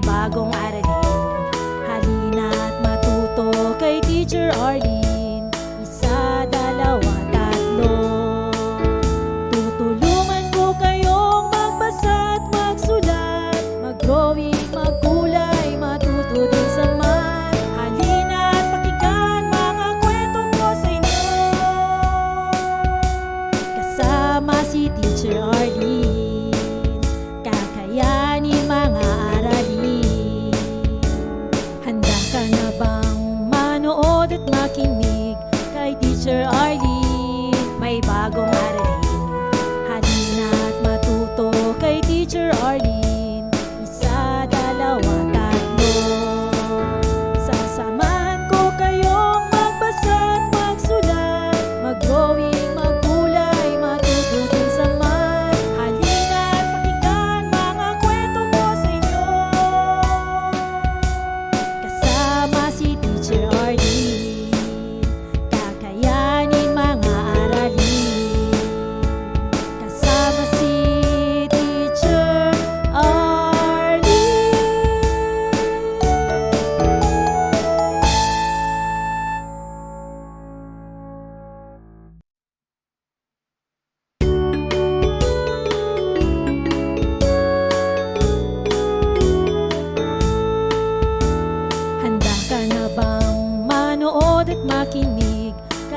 bagong araw. Handa ka na bang manood at makinig kay Teacher Arlene? May bagong araw.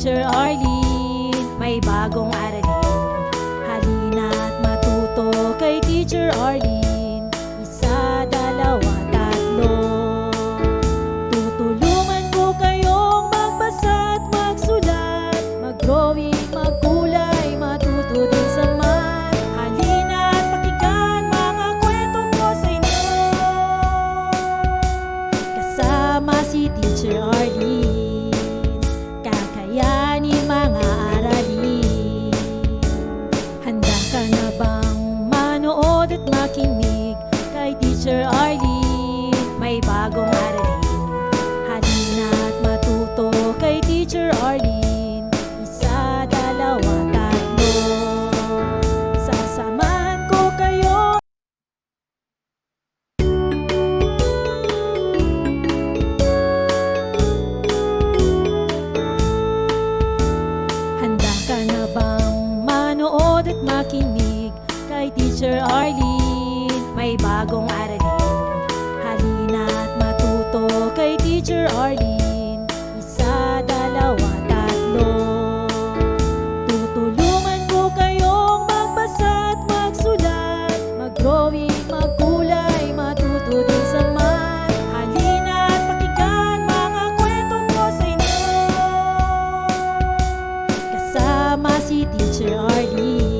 Teacher Arlene, may bagong aralin. Halina't matuto kay Teacher Arlene. Isa, dalawa, tatlo. Tutulungan ko kayong magbasa at magsulat, mag-drawing, magkulay, matuto din sa math. Halina't pakinggan mga kwento ko sa inyo. Kasama si Teacher Arlene. sir. di 而已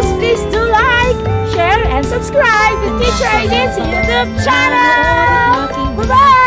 subscribe to Teacher Ideas YouTube channel. Bye bye.